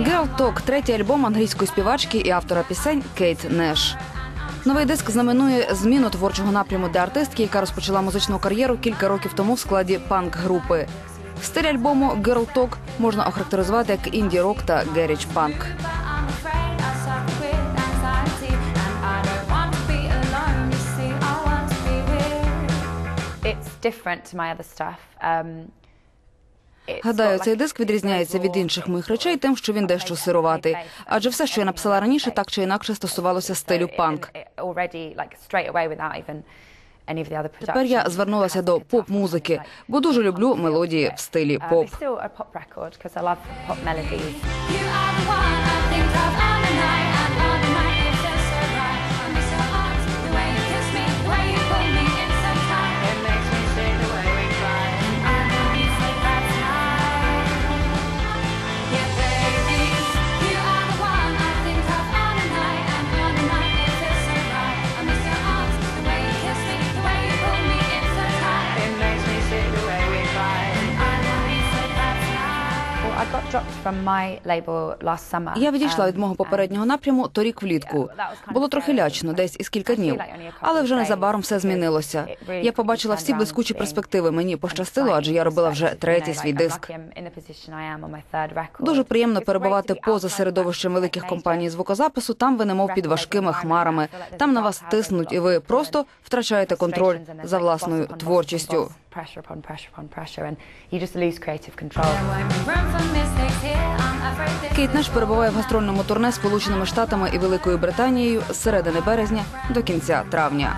Girl Talk – третій альбом англійської співачки і автора пісень Кейт Неш. Новий диск знаменує зміну творчого напряму для артистки, яка розпочала музичну кар'єру кілька років тому в складі панк-групи. Стиль альбому Girl Talk можна охарактеризувати як інді-рок та with. It's different to my other stuff. Um, Гадаю, цей диск відрізняється від інших моїх речей тим, що він дещо It's сируватий. Адже все, що я написала раніше, так чи інакше стосувалося стилю панк. Тепер я звернулася до поп-музики, бо дуже люблю мелодії в стилі поп. Я відійшла um, від мого попереднього напряму торік влітку. Було трохи лячно, десь із кілька днів. Але вже незабаром все змінилося. Я побачила всі блискучі перспективи. Мені пощастило, адже я робила вже третій свій диск. Дуже приємно перебувати поза середовищем великих компаній звукозапису. Там ви немов під важкими хмарами. Там на вас тиснуть, і ви просто втрачаєте контроль за власною творчістю. Pressure upon pressure upon pressure, and you just lose creative control. Кейт Неш перебуває в гастрольному турне Сполученими Штатами і Великою Британією з середини березня до кінця травня.